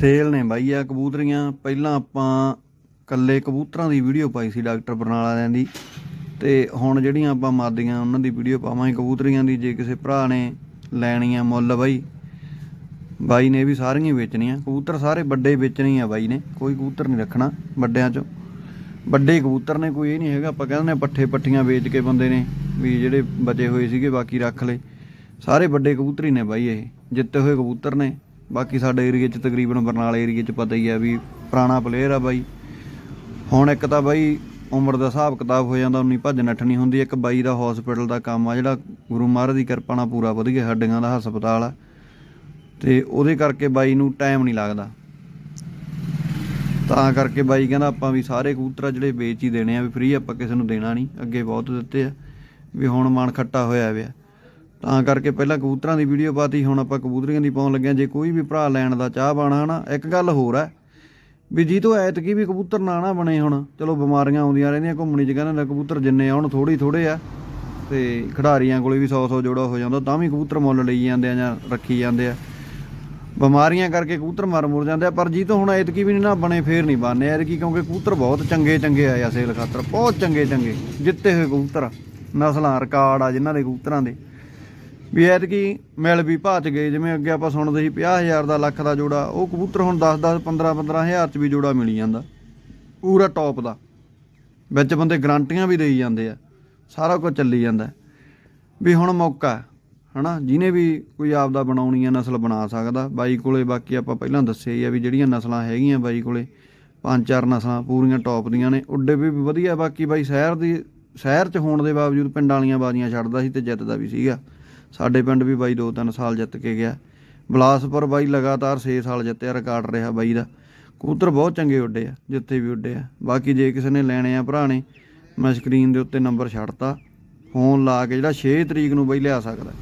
Sale ਨੇ ਬਾਈ ਆ ਕਬੂਤਰੀਆਂ। ਪਹਿਲਾਂ ਆਪਾਂ ਕੱਲੇ ਕਬੂਤਰਾਂ ਦੀ ਵੀਡੀਓ ਪਾਈ ਸੀ ਡਾਕਟਰ ਬਰਨਾਲਾ ਵਾਲਿਆਂ ਦੀ। ਤੇ ਹੁਣ ਜਿਹੜੀਆਂ ਆਪਾਂ ਮਾਦੀਆਂ, ਉਹਨਾਂ ਦੀ ਵੀਡੀਓ ਪਾਵਾਂਗੇ ਕਬੂਤਰੀਆਂ ਦੀ, ਜੇ ਕਿਸੇ ਭਰਾ ਨੇ ਲੈਣੀਆਂ ਮੁੱਲ ਬਾਈ। ਬਾਈ ਨੇ ਵੀ ਸਾਰੀਆਂ ਵੇਚਣੀਆਂ। ਕਬੂਤਰ ਸਾਰੇ ਵੱਡੇ ਵੇਚਣੇ ਆ ਬਾਈ ਨੇ, ਕੋਈ ਕਬੂਤਰ ਨਹੀਂ ਰੱਖਣਾ ਵੱਡਿਆਂ ਚੋਂ। ਵੱਡੇ ਕਬੂਤਰ ਨੇ ਕੋਈ ਇਹ ਨਹੀਂ ਹੈਗਾ, ਆਪਾਂ ਕਹਿੰਦੇ ਨੇ ਪੱਠੇ ਪੱਠੀਆਂ ਵੇਚ ਕੇ ਬੰਦੇ ਨੇ ਵੀ ਜਿਹੜੇ ਬਚੇ ਹੋਏ ਸੀਗੇ ਬਾਕੀ ਰੱਖ ਲਏ। ਸਾਰੇ ਵੱਡੇ ਕਬੂਤਰੀ ਨੇ ਬਾਈ ਇਹ, ਜਿੱਤੇ ਹੋਏ ਕਬੂਤਰ ਨੇ। ਬਾਕੀ ਸਾਡੇ ਏਰੀਏ 'ਚ ਤਕਰੀਬਨ ਬਰਨਾਲੇ ਏਰੀਏ 'ਚ ਪਤਾ ਹੀ ਆ ਵੀ ਪੁਰਾਣਾ ਪਲੇਅਰ ਆ ਬਾਈ। ਹੁਣ ਇੱਕ ਤਾਂ ਬਾਈ ਉਮਰ ਦਾ ਹਿਸਾਬ ਕਿਤਾਬ ਹੋ ਜਾਂਦਾ, ਉਨੀ ਭੱਜ ਨੱਠ ਨਹੀਂ ਹੁੰਦੀ। ਇੱਕ ਬਾਈ ਦਾ ਹਸਪੀਟਲ ਦਾ ਕੰਮ ਆ ਜਿਹੜਾ ਗੁਰੂ ਮਹਾਰਾਜ ਦੀ ਕਿਰਪਾ ਨਾਲ ਪੂਰਾ ਵਧੀਆ ਹੱਡੀਆਂ ਦਾ ਹਸਪਤਾਲ ਆ। ਤੇ ਉਹਦੇ ਕਰਕੇ ਬਾਈ ਨੂੰ ਟਾਈਮ ਨਹੀਂ ਲੱਗਦਾ। ਤਾਂ ਕਰਕੇ ਬਾਈ ਕਹਿੰਦਾ ਆਪਾਂ ਵੀ ਸਾਰੇ ਕਬੂਤਰ ਜਿਹੜੇ ਵੇਚ ਹੀ ਦੇਣੇ ਆ, ਵੀ ਫ੍ਰੀ ਆਪਾਂ ਕਿਸੇ ਨੂੰ ਦੇਣਾ ਨਹੀਂ, ਅੱਗੇ ਬਹੁਤ ਦਿੱਤੇ ਆ। ਵੀ ਹੁਣ ਮਨ ਖੱਟਾ ਹੋਇਆ ਪਿਆ। ਤਾਂ ਕਰਕੇ ਪਹਿਲਾਂ ਕਬੂਤਰਾਂ ਦੀ ਵੀਡੀਓ ਪਾਤੀ, ਹੁਣ ਆਪਾਂ ਕਬੂਤਰੀਆਂ ਦੀ ਪਾਉਣ ਲੱਗੇ ਆ ਜੇ ਕੋਈ ਵੀ ਭਰਾ ਲੈਣ ਦਾ ਚਾਹ ਬਾਣਾ ਹਨਾ, ਇੱਕ ਗੱਲ ਹੋਰ ਹੈ ਵੀ ਜੀ ਤੋਂ ਐਤਕੀ ਵੀ ਕਬੂਤਰ ਨਾ ਨਾ ਬਣੇ ਹੁਣ, ਚਲੋ ਬਿਮਾਰੀਆਂ ਆਉਂਦੀਆਂ ਰਹਿੰਦੀਆਂ, ਘੁੰਮਣੀ ਚ ਕਹਿੰਦੇ ਨੇ ਕਬੂਤਰ ਜਿੰਨੇ ਆਉਣ ਥੋੜੀ ਥੋੜੇ ਆ ਤੇ ਖਿਡਾਰੀਆਂ ਕੋਲੇ ਵੀ 100 100 ਜੋੜਾ ਹੋ ਜਾਂਦਾ, ਤਾਂ ਵੀ ਕਬੂਤਰ ਮੁੱਲ ਲਈ ਜਾਂਦੇ ਆ ਜਾਂ ਰੱਖੀ ਜਾਂਦੇ ਆ। ਬਿਮਾਰੀਆਂ ਕਰਕੇ ਕਬੂਤਰ ਮਰ ਮੁਰ ਜਾਂਦੇ ਆ, ਪਰ ਜੀ ਤੋਂ ਹੁਣ ਐਤਕੀ ਵੀ ਨਹੀਂ ਨਾ ਬਣੇ, ਫੇਰ ਨਹੀਂ ਬਣਨੇ ਐਤਕੀ, ਕਿਉਂਕਿ ਕਬੂਤਰ ਬਹੁਤ ਚੰਗੇ ਚੰਗੇ ਆਏ ਆ ਸੇਲ ਖਾਤਰ, ਬਹੁਤ ਚੰਗੇ ਚੰਗੇ, ਜਿੱਤੇ ਹੋਏ ਕਬੂਤਰ। ਨਸਲਾਂ ਰਿਕਾਰਡ ਆ ਜਿਨ੍ਹਾਂ ਦੇ ਕਬੂਤਰਾਂ ਦੇ। ਵੀ ਐਤਕੀ ਮਿਲ ਵੀ ਭਾਚ ਗਏ ਜਿਵੇਂ ਅੱਗੇ ਆਪਾਂ ਸੁਣਦੇ ਸੀ 50000 ਦਾ ਲੱਖ ਦਾ ਜੋੜਾ ਉਹ ਕਬੂਤਰ ਹੁਣ 10 10 15 15000 ਚ ਵੀ ਜੋੜਾ ਮਿਲ ਜਾਂਦਾ। ਪੂਰਾ ਟੌਪ ਦਾ। ਵਿੱਚ ਬੰਦੇ ਗਰੰਟੀਆਂ ਵੀ ਦੇਈ ਜਾਂਦੇ ਆ। ਸਾਰਾ ਕੁਝ ਚੱਲੀ ਜਾਂਦਾ। ਵੀ ਹੁਣ ਮੌਕਾ ਹੈ, ਹਨਾ? ਜਿਹਨੇ ਵੀ ਕੋਈ ਆਪਦਾ ਬਣਾਉਣੀ ਆ ਨਸਲ ਬਣਾ ਸਕਦਾ। ਬਾਈ ਕੋਲੇ ਬਾਕੀ ਆਪਾਂ ਪਹਿਲਾਂ ਦੱਸਿਆ ਹੀ ਆ ਵੀ ਜਿਹੜੀਆਂ ਨਸਲਾਂ ਹੈਗੀਆਂ ਬਾਈ ਕੋਲੇ ਪੰਜ ਚਾਰ ਨਸਲਾਂ ਪੂਰੀਆਂ ਟੌਪ ਦੀਆਂ ਨੇ। ਉੱਡੇ ਵੀ ਵਧੀਆ ਬਾਕੀ ਬਾਈ ਸ਼ਹਿਰ ਦੀ ਸ਼ਹਿਰ 'ਚ ਹੋਣ ਦੇ ਬਾਵਜੂਦ ਪਿੰਡਾਂ ਵਾਲੀਆਂ ਬਾਜ਼ੀਆਂ ਛੱਡਦਾ ਸੀ ਤੇ ਜਿੱਤਦਾ ਵੀ ਸੀਗਾ। ਸਾਡੇ ਪਿੰਡ ਵੀ ਬਾਈ 2-3 ਸਾਲ ਜਿੱਤ ਕੇ ਗਿਆ। ਬਲਾਸਪੁਰ ਬਾਈ ਲਗਾਤਾਰ 6 ਸਾਲ ਜਿੱਤਿਆ, ਰਿਕਾਰਡ ਰਿਹਾ ਬਾਈ ਦਾ। ਕਬੂਤਰ ਬਹੁਤ ਚੰਗੇ ਉੱਡੇ ਆ, ਜਿੱਥੇ ਵੀ ਉੱਡੇ ਆ। ਬਾਕੀ ਜੇ ਕਿਸੇ ਨੇ ਲੈਣੇ ਆ ਭਰਾ ਨੇ, ਮੈਂ ਸਕਰੀਨ ਦੇ ਉੱਤੇ ਨੰਬਰ ਛੱਡਤਾ। ਫੋਨ ਲਾ ਕੇ ਜਿਹੜਾ 6 ਤਰੀਕ ਨੂੰ ਬਈ ਲਿਆ ਸਕਦਾ।